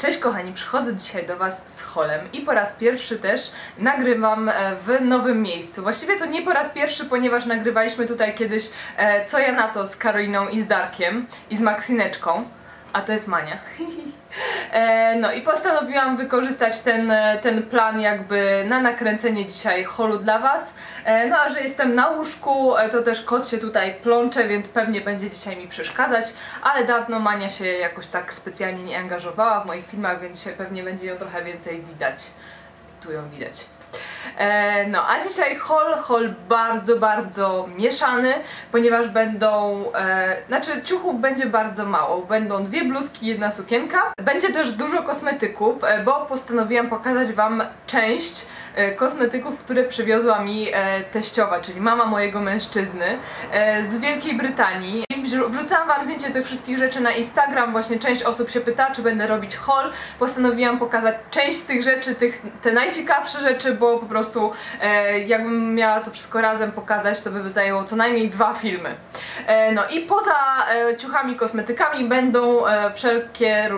Cześć kochani, przychodzę dzisiaj do Was z Holem i po raz pierwszy też nagrywam e, w nowym miejscu. Właściwie to nie po raz pierwszy, ponieważ nagrywaliśmy tutaj kiedyś e, Co ja na to z Karoliną i z Darkiem i z Maksineczką, a to jest Mania. E, no i postanowiłam wykorzystać ten, ten plan jakby na nakręcenie dzisiaj holu dla Was. No a że jestem na łóżku, to też kot się tutaj plącze, więc pewnie będzie dzisiaj mi przeszkadzać, ale dawno Mania się jakoś tak specjalnie nie angażowała w moich filmach, więc dzisiaj pewnie będzie ją trochę więcej widać. Tu ją widać. E, no, a dzisiaj hol, hol bardzo, bardzo mieszany, ponieważ będą, e, znaczy ciuchów będzie bardzo mało. Będą dwie bluzki, jedna sukienka. Będzie też dużo kosmetyków, e, bo postanowiłam pokazać Wam część E, kosmetyków, które przywiozła mi teściowa, czyli mama mojego mężczyzny z Wielkiej Brytanii. Wrzucałam wam zdjęcie tych wszystkich rzeczy na Instagram, właśnie część osób się pyta, czy będę robić haul. Postanowiłam pokazać część z tych rzeczy, tych, te najciekawsze rzeczy, bo po prostu jakbym miała to wszystko razem pokazać, to by zajęło co najmniej dwa filmy. no i poza ciuchami, kosmetykami będą wszelkie,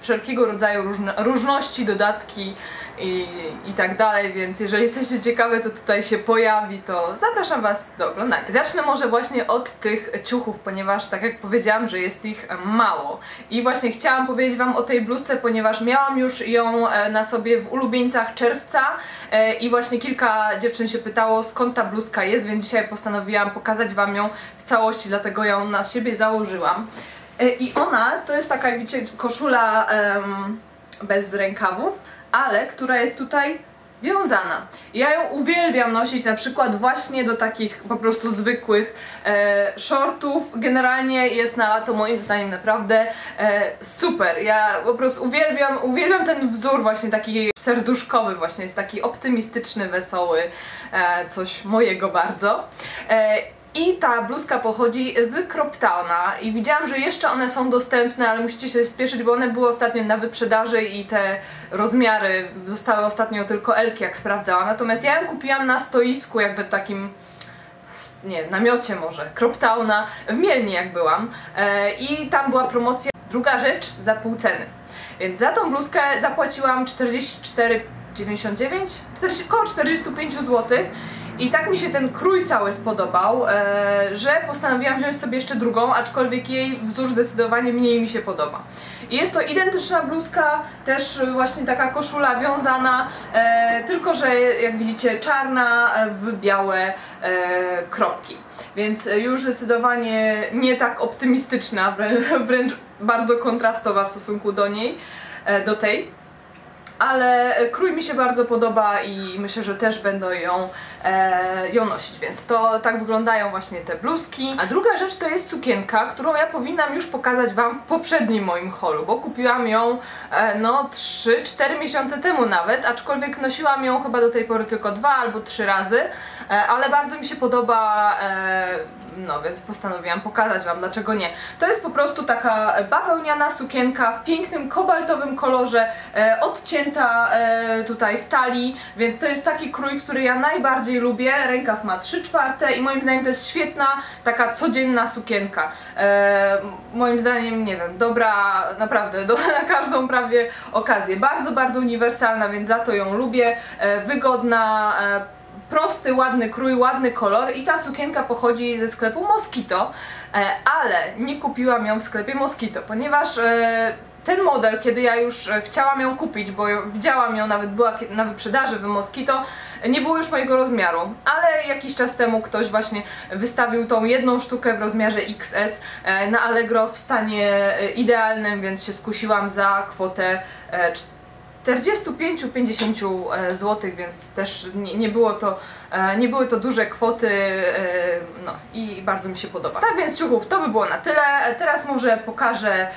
wszelkiego rodzaju różności, dodatki, i, i tak dalej, więc jeżeli jesteście ciekawe, co tutaj się pojawi, to zapraszam Was do oglądania. Zacznę może właśnie od tych ciuchów, ponieważ tak jak powiedziałam, że jest ich mało. I właśnie chciałam powiedzieć Wam o tej bluzce, ponieważ miałam już ją e, na sobie w ulubieńcach czerwca e, i właśnie kilka dziewczyn się pytało, skąd ta bluzka jest, więc dzisiaj postanowiłam pokazać Wam ją w całości, dlatego ją na siebie założyłam. E, I ona to jest taka, widzicie, koszula um, bez rękawów, ale która jest tutaj wiązana. Ja ją uwielbiam nosić na przykład właśnie do takich po prostu zwykłych e, shortów. Generalnie jest na lato moim zdaniem naprawdę e, super. Ja po prostu uwielbiam, uwielbiam ten wzór właśnie taki serduszkowy właśnie, jest taki optymistyczny, wesoły, e, coś mojego bardzo. E, i ta bluzka pochodzi z Croptowna. I widziałam, że jeszcze one są dostępne, ale musicie się spieszyć, bo one były ostatnio na wyprzedaży i te rozmiary zostały ostatnio tylko Elki, jak sprawdzałam. Natomiast ja ją kupiłam na stoisku, jakby takim nie, namiocie może, Croptowna, w Mielni jak byłam. E, i tam była promocja, druga rzecz, za pół ceny. Więc za tą bluzkę zapłaciłam 44,99, 40, około 45 zł i tak mi się ten krój cały spodobał, e, że postanowiłam wziąć sobie jeszcze drugą, aczkolwiek jej wzór zdecydowanie mniej mi się podoba. Jest to identyczna bluzka, też właśnie taka koszula wiązana, e, tylko że jak widzicie czarna w białe e, kropki. Więc już zdecydowanie nie tak optymistyczna, wręcz bardzo kontrastowa w stosunku do niej, do tej ale krój mi się bardzo podoba i myślę, że też będą ją, e, ją nosić, więc to tak wyglądają właśnie te bluzki. A druga rzecz to jest sukienka, którą ja powinnam już pokazać Wam w poprzednim moim holu, bo kupiłam ją e, no 3-4 miesiące temu nawet, aczkolwiek nosiłam ją chyba do tej pory tylko dwa albo trzy razy, e, ale bardzo mi się podoba, e, no więc postanowiłam pokazać Wam, dlaczego nie. To jest po prostu taka bawełniana sukienka w pięknym kobaltowym kolorze, e, odcięta e, tutaj w talii, więc to jest taki krój, który ja najbardziej lubię. Rękaw ma 3 czwarte i moim zdaniem to jest świetna, taka codzienna sukienka. E, moim zdaniem, nie wiem, dobra naprawdę do, na każdą prawie okazję. Bardzo, bardzo uniwersalna, więc za to ją lubię. E, wygodna, e, prosty, ładny krój, ładny kolor i ta sukienka pochodzi ze sklepu Moskito, e, ale nie kupiłam ją w sklepie Moskito, ponieważ e, ten model, kiedy ja już e, chciałam ją kupić, bo widziałam ją, nawet była na wyprzedaży w Moskito, nie było już mojego rozmiaru, ale jakiś czas temu ktoś właśnie wystawił tą jedną sztukę w rozmiarze XS na Allegro w stanie idealnym, więc się skusiłam za kwotę 45-50 e, zł, więc też nie, było to, e, nie były to duże kwoty e, no i bardzo mi się podoba. Tak więc ciuchów to by było na tyle. Teraz może pokażę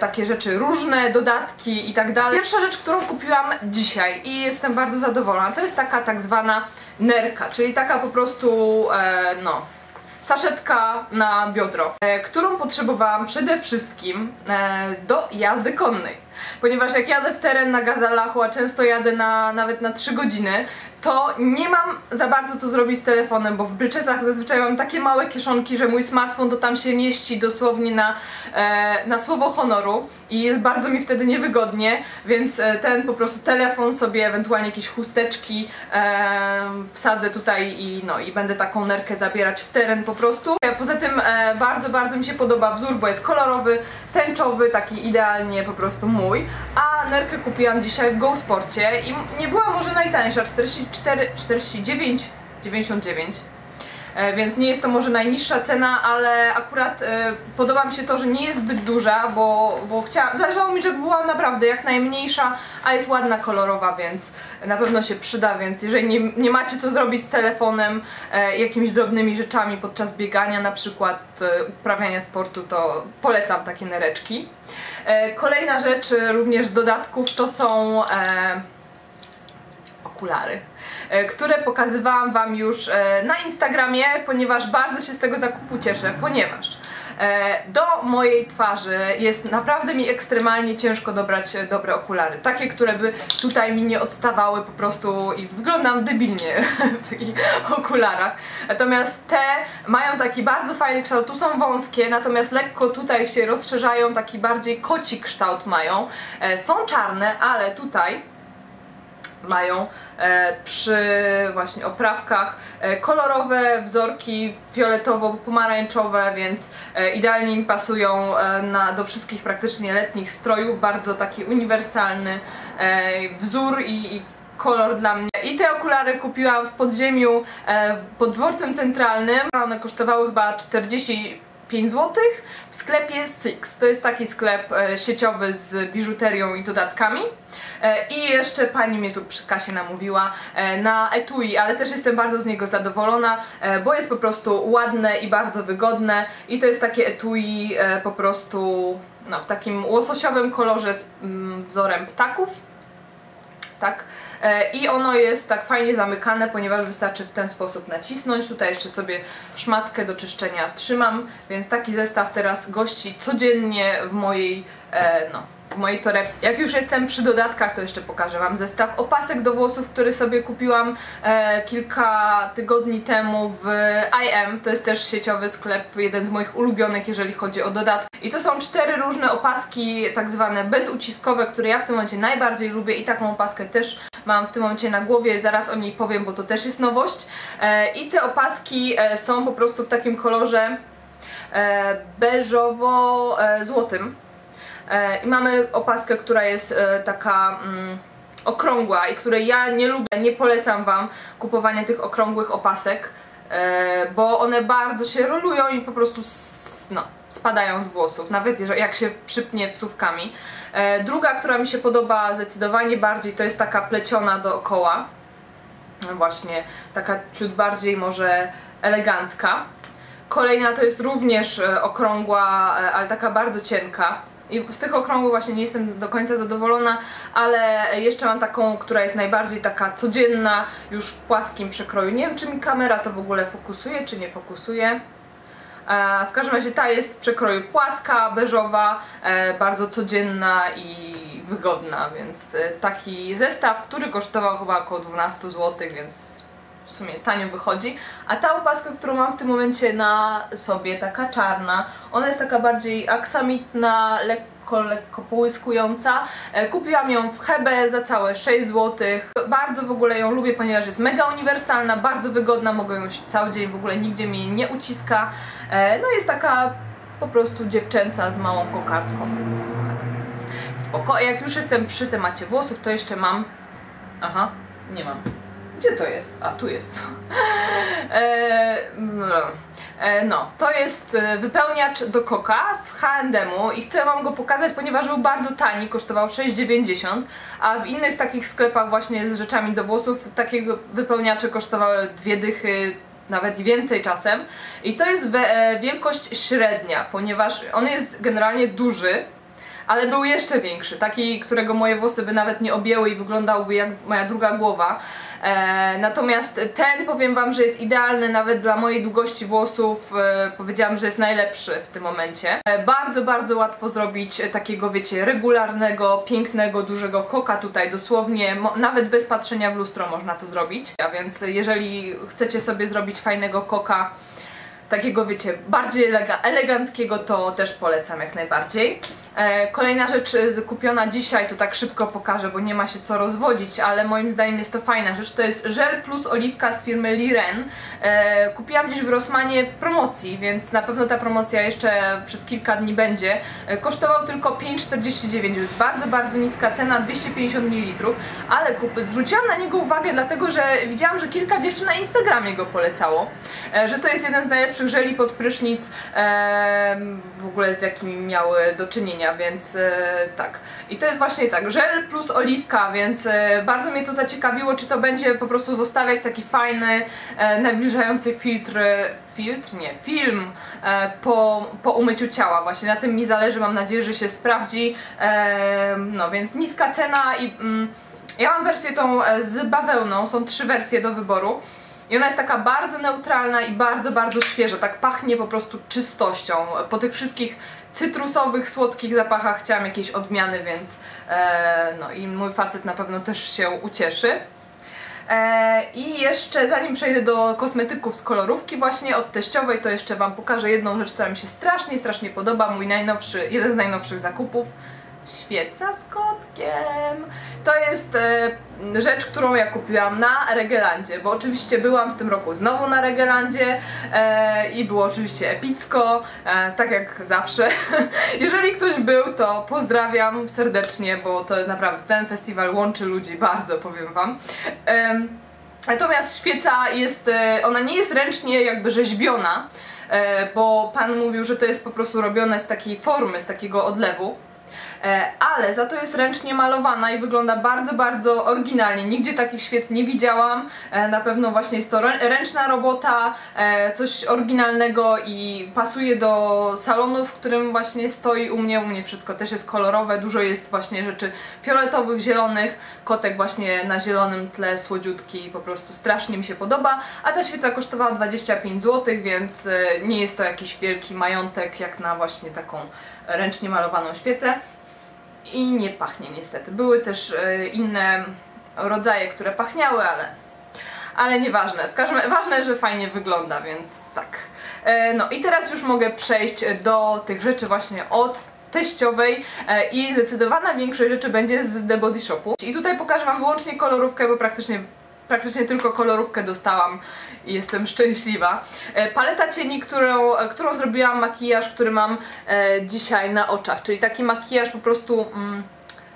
takie rzeczy różne, dodatki i tak dalej. Pierwsza rzecz, którą kupiłam dzisiaj i jestem bardzo zadowolona, to jest taka tak zwana nerka, czyli taka po prostu no saszetka na biodro, którą potrzebowałam przede wszystkim do jazdy konnej ponieważ jak jadę w teren na Gazalachu, a często jadę na, nawet na 3 godziny, to nie mam za bardzo co zrobić z telefonem, bo w bryczesach zazwyczaj mam takie małe kieszonki, że mój smartfon to tam się mieści dosłownie na, e, na słowo honoru i jest bardzo mi wtedy niewygodnie, więc e, ten po prostu telefon sobie, ewentualnie jakieś chusteczki e, wsadzę tutaj i, no, i będę taką nerkę zabierać w teren po prostu. Poza tym e, bardzo, bardzo mi się podoba wzór, bo jest kolorowy, tęczowy, taki idealnie po prostu mój, a nerkę kupiłam dzisiaj w Go Sporcie i nie była może najtańsza, 44, 49, 99 E, więc nie jest to może najniższa cena, ale akurat e, podoba mi się to, że nie jest zbyt duża, bo, bo chciałam, zależało mi, żeby była naprawdę jak najmniejsza, a jest ładna, kolorowa, więc na pewno się przyda, więc jeżeli nie, nie macie co zrobić z telefonem, e, jakimiś drobnymi rzeczami podczas biegania, na przykład uprawiania sportu, to polecam takie nereczki. Kolejna rzecz również z dodatków to są okulary, które pokazywałam Wam już e, na Instagramie, ponieważ bardzo się z tego zakupu cieszę, ponieważ e, do mojej twarzy jest naprawdę mi ekstremalnie ciężko dobrać e, dobre okulary. Takie, które by tutaj mi nie odstawały po prostu i wyglądam debilnie w takich okularach. Natomiast te mają taki bardzo fajny kształt, tu są wąskie, natomiast lekko tutaj się rozszerzają, taki bardziej koci kształt mają. E, Są czarne, ale tutaj mają e, przy właśnie oprawkach e, kolorowe wzorki fioletowo-pomarańczowe, więc e, idealnie mi pasują na, do wszystkich praktycznie letnich strojów. Bardzo taki uniwersalny wzór i, i kolor dla mnie. I te okulary kupiłam w podziemiu pod dworcem centralnym. One kosztowały chyba 40 5 zł w sklepie Six. To jest taki sklep sieciowy z biżuterią i dodatkami. E, I jeszcze pani mnie tu przy kasie namówiła e, na etui, ale też jestem bardzo z niego zadowolona, e, bo jest po prostu ładne i bardzo wygodne. I to jest takie etui po prostu no, w takim łososiowym kolorze z mm, wzorem ptaków tak? I ono jest tak fajnie zamykane, ponieważ wystarczy w ten sposób nacisnąć. Tutaj jeszcze sobie szmatkę do czyszczenia trzymam, więc taki zestaw teraz gości codziennie w mojej, e, no, w mojej torebce. Jak już jestem przy dodatkach, to jeszcze pokażę Wam zestaw opasek do włosów, który sobie kupiłam e, kilka tygodni temu w IM. To jest też sieciowy sklep, jeden z moich ulubionych, jeżeli chodzi o dodatki. I to są cztery różne opaski, tak zwane bezuciskowe, które ja w tym momencie najbardziej lubię i taką opaskę też mam w tym momencie na głowie, zaraz o niej powiem, bo to też jest nowość. E, I te opaski e, są po prostu w takim kolorze e, beżowo-złotym. E, I mamy opaskę, która jest e, taka mm, okrągła i której ja nie lubię, nie polecam Wam kupowania tych okrągłych opasek, e, bo one bardzo się rolują i po prostu no, spadają z włosów, nawet jak się przypnie wsówkami. Druga, która mi się podoba zdecydowanie bardziej, to jest taka pleciona dookoła. No Właśnie, taka ciut bardziej może elegancka. Kolejna to jest również okrągła, ale taka bardzo cienka. I z tych okrągłych właśnie nie jestem do końca zadowolona, ale jeszcze mam taką, która jest najbardziej taka codzienna, już w płaskim przekroju. Nie wiem, czy mi kamera to w ogóle fokusuje, czy nie fokusuje. E, W każdym razie ta jest w przekroju płaska, beżowa, e, bardzo codzienna i wygodna, więc e, taki zestaw, który kosztował chyba około 12 zł, więc w sumie tanio wychodzi. A ta opaska, którą mam w tym momencie na sobie, taka czarna, ona jest taka bardziej aksamitna, lekko, lekko połyskująca. E, Kupiłam ją w Hebe za całe 6 zł. Bardzo w ogóle ją lubię, ponieważ jest mega uniwersalna, bardzo wygodna, mogę ją cały dzień, w ogóle nigdzie mnie nie uciska. E, No jest taka po prostu dziewczęca z małą kokardką, więc tak. Spoko. Jak już jestem przy temacie włosów, to jeszcze mam... Aha, nie mam. Gdzie to jest? A, tu jest. E, no. E, no, to jest e, wypełniacz do koka z H&M-u i chcę Wam go pokazać, ponieważ był bardzo tani, kosztował 6,90 a w innych takich sklepach właśnie z rzeczami do włosów takie wypełniacze kosztowały dwie dychy, nawet więcej czasem i to jest e, wielkość średnia, ponieważ on jest generalnie duży, ale był jeszcze większy, taki, którego moje włosy by nawet nie objęły i wyglądałby jak moja druga głowa. E, natomiast ten powiem Wam, że jest idealny nawet dla mojej długości włosów, e, powiedziałam, że jest najlepszy w tym momencie. E, bardzo, bardzo łatwo zrobić takiego, wiecie, regularnego, pięknego, dużego koka tutaj, dosłownie, nawet bez patrzenia w lustro można to zrobić. A więc jeżeli chcecie sobie zrobić fajnego koka, takiego wiecie, bardziej elega eleganckiego, to też polecam jak najbardziej. E, kolejna rzecz e, kupiona dzisiaj, to tak szybko pokażę, bo nie ma się co rozwodzić, ale moim zdaniem jest to fajna rzecz. To jest żel plus oliwka z firmy Liren. E, kupiłam gdzieś w Rosmanie w promocji, więc na pewno ta promocja jeszcze przez kilka dni będzie. Kosztował tylko 5,49, więc bardzo, bardzo niska cena, 250 ml, ale kup zwróciłam na niego uwagę dlatego, że widziałam, że kilka dziewczyn na Instagramie go polecało, że to jest jeden z najlepszych żeli pod prysznic, w ogóle z jakimi miały do czynienia więc e, tak. I to jest właśnie tak, żel plus oliwka, więc e, bardzo mnie to zaciekawiło, czy to będzie po prostu zostawiać taki fajny, e, nawilżający filtr, filtr, nie, film e, po, po umyciu ciała. Właśnie na tym mi zależy, mam nadzieję, że się sprawdzi. E, no więc niska cena i mm, ja mam wersję tą z bawełną, są trzy wersje do wyboru. I ona jest taka bardzo neutralna i bardzo, bardzo świeża, tak pachnie po prostu czystością. Po tych wszystkich cytrusowych, słodkich zapachach. Chciałam jakiejś odmiany, więc e, no i mój facet na pewno też się ucieszy. E, I jeszcze zanim przejdę do kosmetyków z kolorówki właśnie od teściowej, to jeszcze Wam pokażę jedną rzecz, która mi się strasznie, strasznie podoba, mój najnowszy, jeden z najnowszych zakupów świeca z kotkiem. To jest e, rzecz, którą ja kupiłam na Regelandzie, bo oczywiście byłam w tym roku znowu na Regelandzie e, i było oczywiście epicko, e, tak jak zawsze. Jeżeli ktoś był, to pozdrawiam serdecznie, bo to naprawdę ten festiwal łączy ludzi bardzo, powiem wam. Natomiast świeca jest, ona nie jest ręcznie jakby rzeźbiona, bo pan mówił, że to jest po prostu robione z takiej formy, z takiego odlewu. E, ale za to jest ręcznie malowana i wygląda bardzo, bardzo oryginalnie. Nigdzie takich świec nie widziałam. E, na pewno właśnie jest to ręczna robota, e, coś oryginalnego i pasuje do salonu, w którym właśnie stoi u mnie. U mnie wszystko też jest kolorowe, dużo jest właśnie rzeczy fioletowych, zielonych. Kotek właśnie na zielonym tle, słodziutki, po prostu strasznie mi się podoba. A ta świeca kosztowała 25 zł, więc nie jest to jakiś wielki majątek jak na właśnie taką ręcznie malowaną świecę i nie pachnie niestety. Były też e, inne rodzaje, które pachniały, ale, ale nieważne. W każdym ważne, że fajnie wygląda, więc tak. E, no i teraz już mogę przejść do tych rzeczy właśnie od teściowej e, i zdecydowana większość rzeczy będzie z The Body Shopu. I tutaj pokażę Wam wyłącznie kolorówkę, bo praktycznie praktycznie tylko kolorówkę dostałam i jestem szczęśliwa. E, paleta cieni, którą, e, którą zrobiłam, makijaż, który mam e, dzisiaj na oczach, czyli taki makijaż po prostu mm,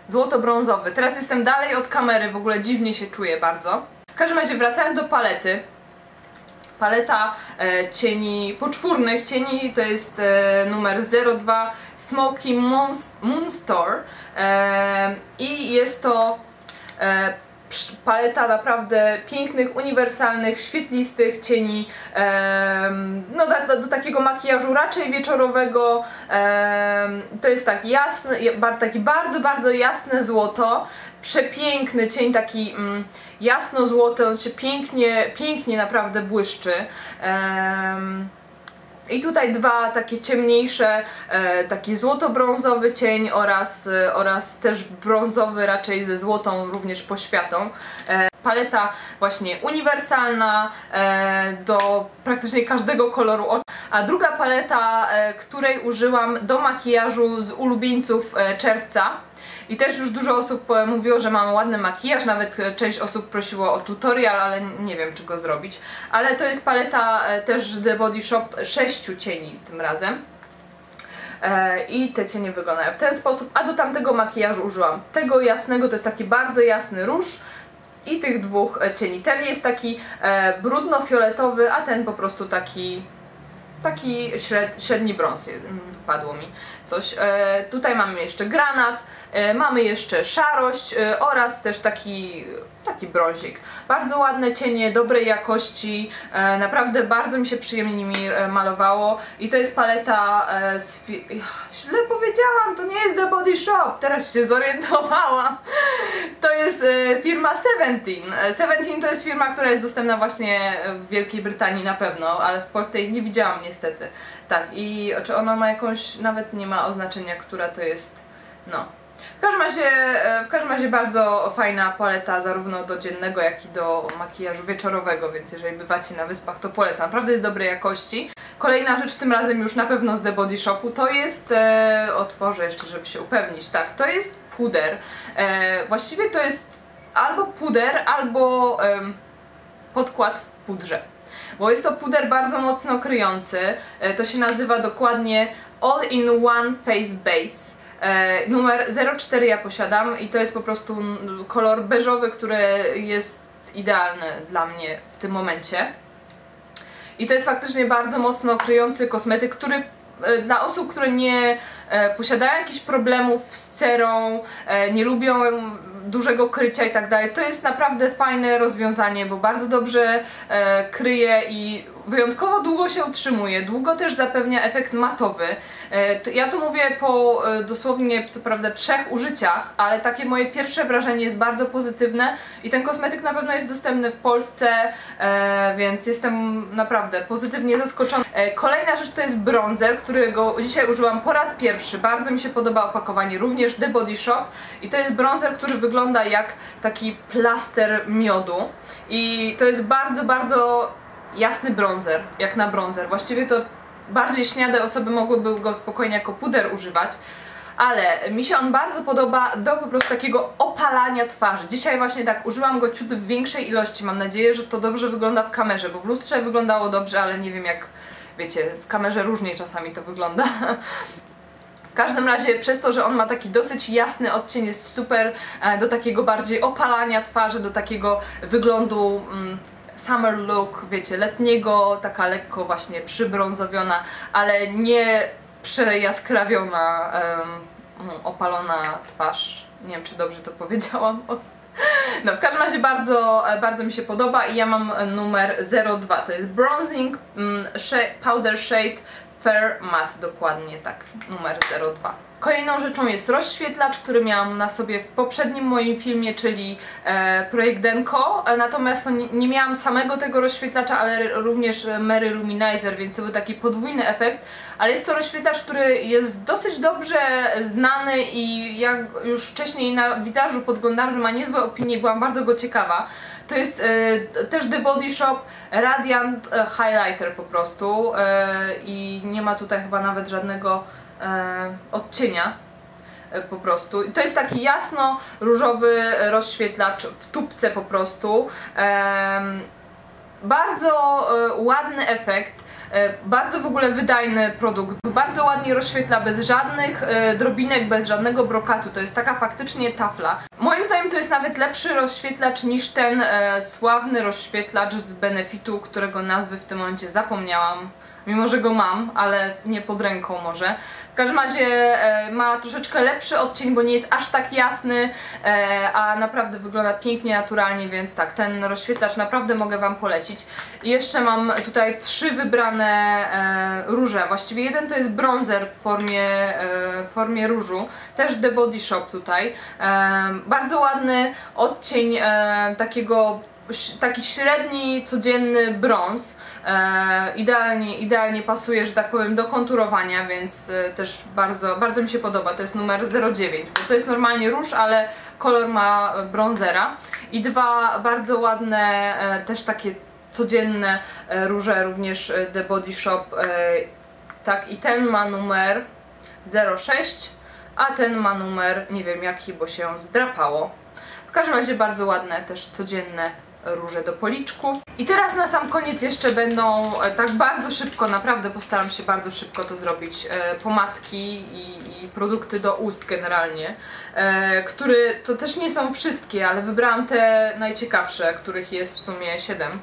złoto-brązowy. Teraz jestem dalej od kamery, w ogóle dziwnie się czuję bardzo. W każdym razie wracając do palety, paleta cieni poczwórnych, cieni to jest numer 02 Smoky Moonstar e, i jest to paleta naprawdę pięknych, uniwersalnych, świetlistych cieni no do, do, do, takiego makijażu raczej wieczorowego. To jest tak jasny, taki bardzo, bardzo jasne złoto. Przepiękny cień, taki mm, jasno-złoty, on się pięknie, pięknie naprawdę błyszczy i tutaj dwa takie ciemniejsze, e, taki złoto-brązowy cień oraz, e, oraz też brązowy raczej ze złotą również poświatą. E, paleta właśnie uniwersalna do praktycznie każdego koloru oczu. A druga paleta, której użyłam do makijażu z ulubieńców czerwca, i też już dużo osób e, mówiło, że mam ładny makijaż, nawet e, część osób prosiło o tutorial, ale nie wiem czy go zrobić. Ale to jest paleta e, też The Body Shop 6 cieni tym razem. I te cienie wyglądają w ten sposób, a do tamtego makijażu użyłam tego jasnego, to jest taki bardzo jasny róż i tych dwóch cieni. Ten jest taki brudno-fioletowy, a ten po prostu taki taki średni brąz wpadło mi coś. E, tutaj mamy jeszcze granat, e, mamy jeszcze szarość e, oraz też taki, tak, taki brązik. Bardzo ładne cienie, dobrej jakości, naprawdę bardzo mi się przyjemnie nimi malowało i to jest paleta z źle powiedziałam, to nie jest The Body Shop, teraz się zorientowałam. To jest e, firma Seventeen. E, Seventeen to jest firma, która jest dostępna właśnie w Wielkiej Brytanii na pewno, ale w Polsce jej nie widziałam niestety. Tak, i czy ona ma jakąś, nawet nie ma oznaczenia, która to jest, no. W każdym razie, e, w każdym razie bardzo fajna paleta zarówno do dziennego, jak i do makijażu wieczorowego, więc jeżeli bywacie na wyspach, to polecam. Naprawdę jest dobrej jakości. Kolejna rzecz, tym razem już na pewno z The Body Shopu, to jest, e, otworzę jeszcze, żeby się upewnić, tak, to jest puder. E, właściwie to jest albo puder, albo podkład w pudrze. Bo jest to puder bardzo mocno kryjący. E, To się nazywa dokładnie All in One Face Base. E, Numer 04 ja posiadam i to jest po prostu kolor beżowy, który jest idealny dla mnie w tym momencie. I to jest faktycznie bardzo mocno kryjący kosmetyk, który dla osób, które nie e, posiadają jakichś problemów z cerą, e, nie lubią dużego krycia i tak dalej, to jest naprawdę fajne rozwiązanie, bo bardzo dobrze e, kryje i wyjątkowo długo się utrzymuje, długo też zapewnia efekt matowy. E, ja to mówię po e, dosłownie, co prawda, trzech użyciach, ale takie moje pierwsze wrażenie jest bardzo pozytywne i ten kosmetyk na pewno jest dostępny w Polsce, e, więc jestem naprawdę pozytywnie zaskoczona. Kolejna rzecz to jest bronzer, którego dzisiaj użyłam po raz pierwszy. Bardzo mi się podoba opakowanie, również The Body Shop i to jest bronzer, który wygląda jak taki plaster miodu i to jest bardzo, bardzo jasny bronzer, jak na bronzer. Właściwie to bardziej śniade osoby mogłyby go spokojnie jako puder używać, ale mi się on bardzo podoba do po prostu takiego opalania twarzy. Dzisiaj właśnie tak użyłam go ciut w większej ilości. Mam nadzieję, że to dobrze wygląda w kamerze, bo w lustrze wyglądało dobrze, ale nie wiem jak, wiecie, w kamerze różnie czasami to wygląda. W każdym razie przez to, że on ma taki dosyć jasny odcień, jest super e, do takiego bardziej opalania twarzy, do takiego wyglądu mm, summer look, wiecie, letniego, taka lekko właśnie przybrązowiona, ale nie przejaskrawiona, mm, opalona twarz. Nie wiem, czy dobrze to powiedziałam. No, w każdym razie bardzo, e, bardzo mi się podoba i ja mam numer 02. To jest Bronzing mm, Powder Shade Fair Matte, dokładnie tak, numer 02. Kolejną rzeczą jest rozświetlacz, który miałam na sobie w poprzednim moim filmie, czyli e, projekt Denko, e, natomiast no, nie, nie miałam samego tego rozświetlacza, ale również Mary Luminizer, więc to był taki podwójny efekt, ale jest to rozświetlacz, który jest dosyć dobrze znany i jak już wcześniej na wizażu podglądałam, że ma niezłe opinie, byłam bardzo go ciekawa. To jest e, też The Body Shop Radiant e, Highlighter po prostu e, i nie ma tutaj chyba nawet żadnego e, odcienia e, po prostu. I to jest taki jasno różowy rozświetlacz w tubce po prostu. Bardzo e, ładny efekt. E, Bardzo w ogóle wydajny produkt, bardzo ładnie rozświetla bez żadnych e, drobinek, bez żadnego brokatu, to jest taka faktycznie tafla. Moim zdaniem to jest nawet lepszy rozświetlacz niż ten e, sławny rozświetlacz z Benefitu, którego nazwy w tym momencie zapomniałam. Mimo, że go mam, ale nie pod ręką może. W każdym razie e, ma troszeczkę lepszy odcień, bo nie jest aż tak jasny, e, a naprawdę wygląda pięknie, naturalnie, więc tak, ten rozświetlacz naprawdę mogę Wam polecić. I jeszcze mam tutaj trzy wybrane e, róże. Właściwie jeden to jest bronzer w formie, w formie różu, też The Body Shop tutaj. Bardzo ładny odcień takiego taki średni, codzienny brąz. E, idealnie, idealnie pasuje, że tak powiem, do konturowania, więc e, też bardzo, bardzo mi się podoba. To jest numer 09, bo to jest normalnie róż, ale kolor ma e, brązera. I dwa bardzo ładne, e, też takie codzienne e, róże, również The Body Shop. E, tak, i ten ma numer 06, a ten ma numer, nie wiem jaki, bo się zdrapało. W każdym razie bardzo ładne, też codzienne róże do policzków. I teraz na sam koniec jeszcze będą e, tak bardzo szybko, naprawdę postaram się bardzo szybko to zrobić, e, pomadki i, i produkty do ust generalnie, e, które to też nie są wszystkie, ale wybrałam te najciekawsze, których jest w sumie 7.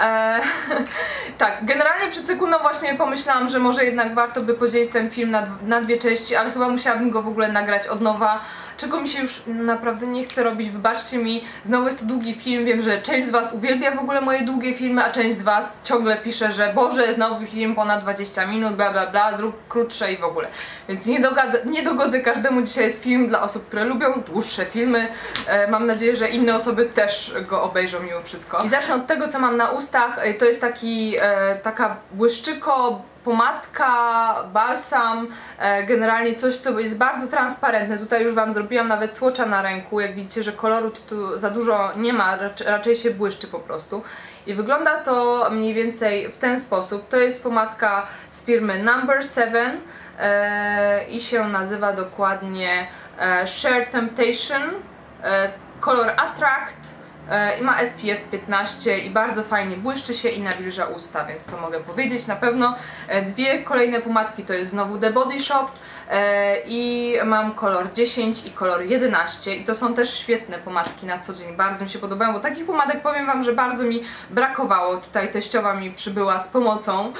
E, tak, generalnie przed sekundą właśnie pomyślałam, że może jednak warto by podzielić ten film na, na dwie części, ale chyba musiałabym go w ogóle nagrać od nowa, czego mi się już naprawdę nie chce robić, wybaczcie mi, znowu jest to długi film, wiem, że część z Was uwielbia w ogóle moje długie filmy, a część z Was ciągle pisze, że Boże, znowu film ponad 20 minut, bla bla bla, zrób krótsze i w ogóle. Więc nie, dogodzę, nie dogodzę każdemu, dzisiaj jest film dla osób, które lubią dłuższe filmy, e, mam nadzieję, że inne osoby też go obejrzą mimo wszystko. I zacznę od tego, co mam na ustach, e, to jest taki, e, taka błyszczyko, pomadka, balsam, e, generalnie coś, co jest bardzo transparentne. Tutaj już Wam zrobiłam nawet słocza na ręku, jak widzicie, że koloru tu, za dużo nie ma, raczej się błyszczy po prostu. I wygląda to mniej więcej w ten sposób. To jest pomadka z firmy Number 7 e, i się nazywa dokładnie e, Share Temptation, kolor Attract i ma SPF 15 i bardzo fajnie błyszczy się i nawilża usta, więc to mogę powiedzieć na pewno. E, dwie kolejne pomadki to jest znowu The Body Shop e, i mam kolor 10 i kolor 11 i to są też świetne pomadki na co dzień, bardzo mi się podobają, bo takich pomadek powiem Wam, że bardzo mi brakowało, tutaj teściowa mi przybyła z pomocą.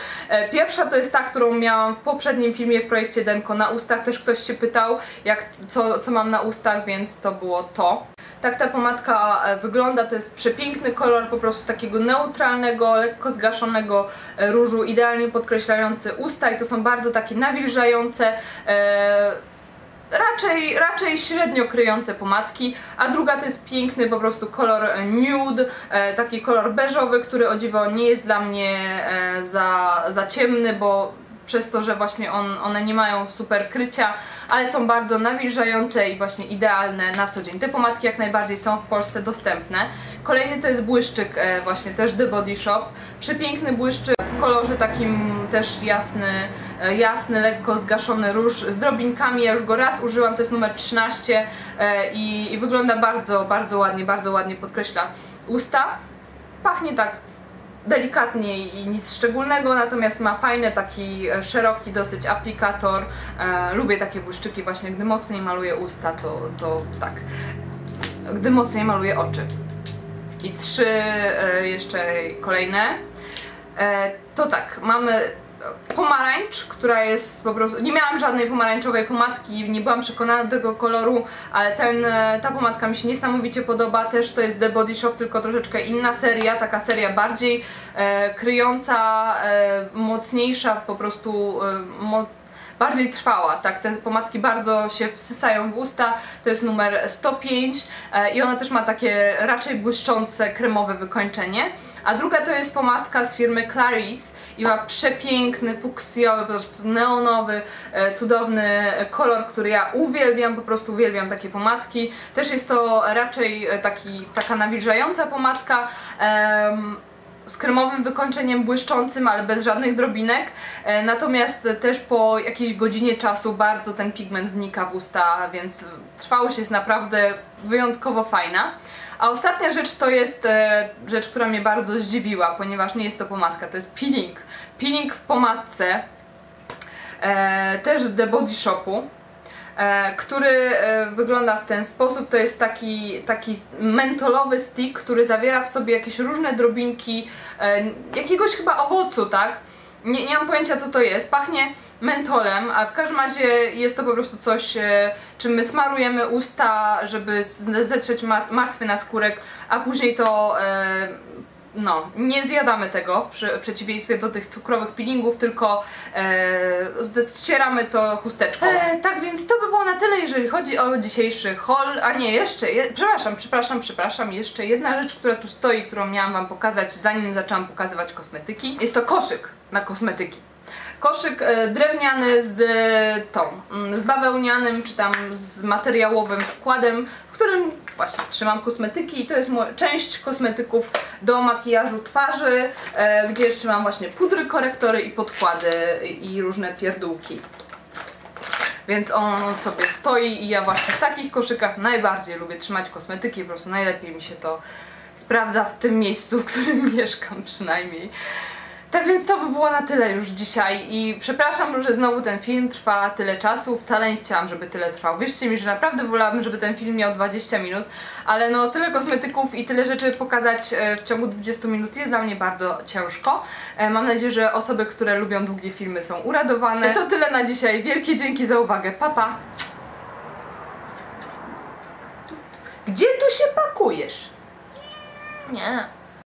Pierwsza to jest ta, którą miałam w poprzednim filmie w projekcie Denko na ustach, też ktoś się pytał jak, co, co mam na ustach, więc to było to. Tak ta pomadka e, wygląda, to jest przepiękny kolor po prostu takiego neutralnego, lekko zgaszonego e, różu, idealnie podkreślający usta i to są bardzo takie nawilżające, e, raczej, raczej średnio kryjące pomadki, a druga to jest piękny po prostu kolor nude, e, taki kolor beżowy, który o dziwo nie jest dla mnie za, za ciemny, bo przez to, że właśnie on, one nie mają super krycia, ale są bardzo nawilżające i właśnie idealne na co dzień. Te pomadki jak najbardziej są w Polsce dostępne. Kolejny to jest błyszczyk e, właśnie też The Body Shop. Przepiękny błyszczyk w kolorze takim też jasny, e, jasny, lekko zgaszony róż z drobinkami. Ja już go raz użyłam, to jest numer 13 e, i, i wygląda bardzo, bardzo ładnie, bardzo ładnie podkreśla usta. Pachnie tak delikatnie i nic szczególnego, natomiast ma fajny taki e, szeroki dosyć aplikator. E, lubię takie błyszczyki właśnie, gdy mocniej maluję usta, to, to tak, gdy mocniej maluję oczy. I trzy e, jeszcze kolejne. To tak, mamy pomarańcz, która jest po prostu... Nie miałam żadnej pomarańczowej pomadki, nie byłam przekonana do tego koloru, ale ten, e, ta pomadka mi się niesamowicie podoba. Też to jest The Body Shop, tylko troszeczkę inna seria, taka seria bardziej e, kryjąca, e, mocniejsza, po prostu e, mo bardziej trwała, tak, te pomadki bardzo się wsysają w usta, to jest numer 105 e, i ona też ma takie raczej błyszczące, kremowe wykończenie. A druga to jest pomadka z firmy Clarice i ma przepiękny, fuksjowy, po prostu neonowy, e, cudowny kolor, który ja uwielbiam, po prostu uwielbiam takie pomadki. Też jest to raczej e, taki, taka nawilżająca pomadka. z kremowym wykończeniem błyszczącym, ale bez żadnych drobinek. E, natomiast też po jakiejś godzinie czasu bardzo ten pigment wnika w usta, więc trwałość jest naprawdę wyjątkowo fajna. A ostatnia rzecz to jest e, rzecz, która mnie bardzo zdziwiła, ponieważ nie jest to pomadka, to jest peeling. Peeling w pomadce, e, też The Body Shopu. E, który wygląda w ten sposób. To jest taki, taki mentolowy stick, który zawiera w sobie jakieś różne drobinki jakiegoś chyba owocu, tak? Nie, nie mam pojęcia co to jest. Pachnie mentolem, a w każdym razie jest to po prostu coś, e, czym my smarujemy usta, żeby zetrzeć martwy naskórek, a później to e, no, nie zjadamy tego w, przeciwieństwie do tych cukrowych peelingów, tylko e, ścieramy to chusteczką. E, tak więc to by było na tyle, jeżeli chodzi o dzisiejszy haul. A nie, jeszcze, je, przepraszam, przepraszam, przepraszam, jeszcze jedna rzecz, która tu stoi, którą miałam wam pokazać, zanim zaczęłam pokazywać kosmetyki. Jest to koszyk na kosmetyki koszyk e, drewniany z tą, mm, z bawełnianym czy tam z materiałowym wkładem, w którym właśnie trzymam kosmetyki i to jest część kosmetyków do makijażu twarzy, e, gdzie trzymam właśnie pudry, korektory i podkłady i różne pierdółki. Więc on sobie stoi i ja właśnie w takich koszykach najbardziej lubię trzymać kosmetyki, po prostu najlepiej mi się to sprawdza w tym miejscu, w którym mieszkam przynajmniej. Tak więc to by było na tyle już dzisiaj i przepraszam, że znowu ten film trwa tyle czasu, wcale nie chciałam, żeby tyle trwał. Wierzcie mi, że naprawdę wolałabym, żeby ten film miał 20 minut, ale no tyle kosmetyków i tyle rzeczy pokazać e, w ciągu 20 minut jest dla mnie bardzo ciężko. E, mam nadzieję, że osoby, które lubią długie filmy są uradowane. To tyle na dzisiaj, wielkie dzięki za uwagę, pa pa! Gdzie tu się pakujesz? Nie.